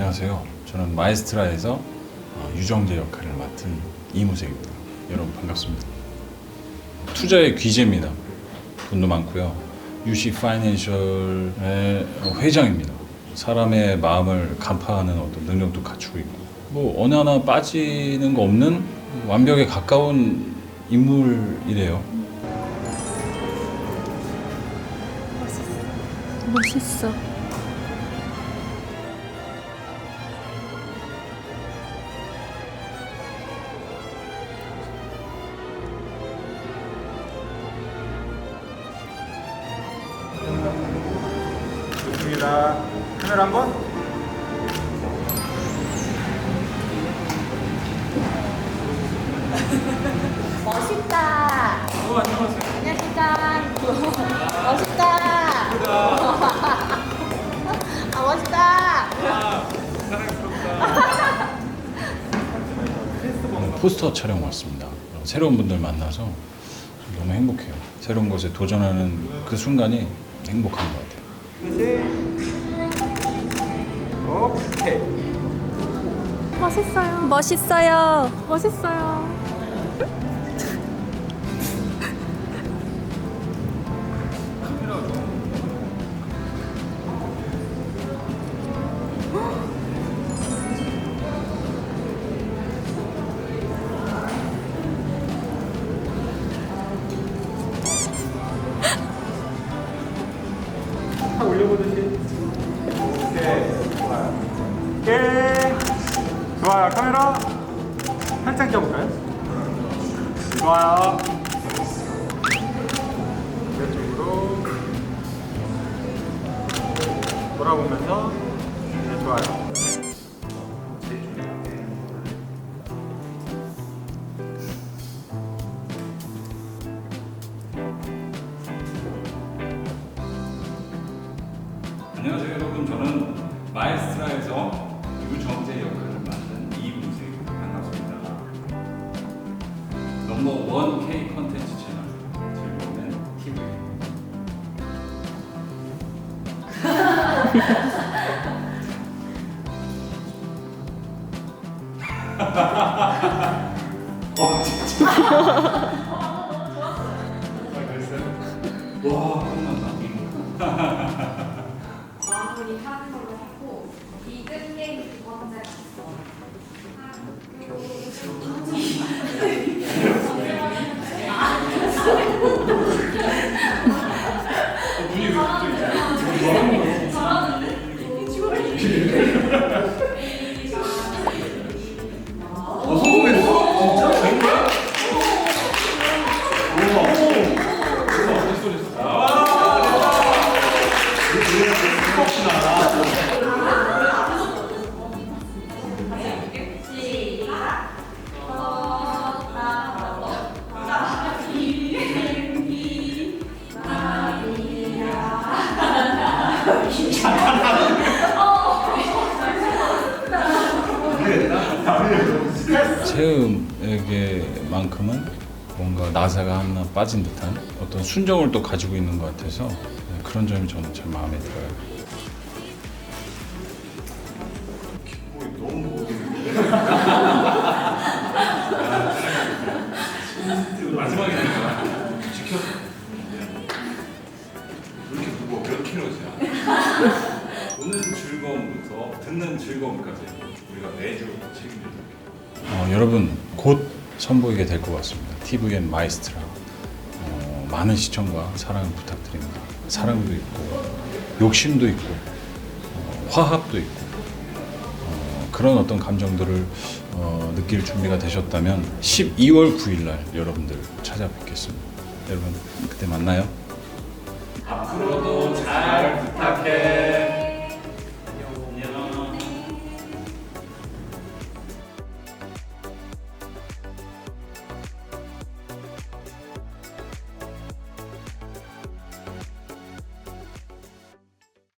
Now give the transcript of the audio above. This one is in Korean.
안녕하세요. 저는 마에스트라에서 어, 유정재 역할을 맡은 이무색입니다. 여러분 반갑습니다. 투자의 귀재입니다. 돈도 많고요. 유시 파이낸셜의 회장입니다. 사람의 마음을 간파하는 어떤 능력도 갖추고 있고 뭐 어느 하나 빠지는 거 없는 완벽에 가까운 인물이래요. 멋있어. 좋습니다. 카메라 한 번. 멋있다. 어, 안녕하세요. 안녕하십니까. 멋있다. 아 멋있다. 포스터 촬영 왔습니다. 새로운 분들 만나서 너무 행복해요. 새로운 것에 도전하는 그 순간이 행복한 것 같아요. 멋있어요. 멋있어요. 멋있어요. 탁 올려보듯이. 오케이. 좋아요. 오케이. 좋아요. 카메라. 살짝 잡을까요? 좋아요. 왼쪽으로. 돌아보면서. 네, 좋아요. 안녕하세요 여러분 저는 마에스트라에서 유정재 역할을 넘버 원 K 컨텐츠 채널 즐거운 TV 어 진짜. 아 그랬어요? 와 끝난다 체험에게만큼은 뭔가 나사가 하나 빠진 듯한 어떤 순정을 또 가지고 있는 것 같아서 네, 그런 점이 저는 참 마음에 들어요. 즐거움부터 듣는 즐거움까지 우리가 매주 책임져야 어, 여러분 곧 선보이게 될 것 같습니다. TVN 마이스트라 어, 많은 시청과 사랑을 부탁드립니다. 사랑도 있고 욕심도 있고 어, 화합도 있고 어, 그런 어떤 감정들을 어, 느낄 준비가 되셨다면 12월 9일 날 여러분들 찾아뵙겠습니다. 여러분 그때 만나요. 앞으로도.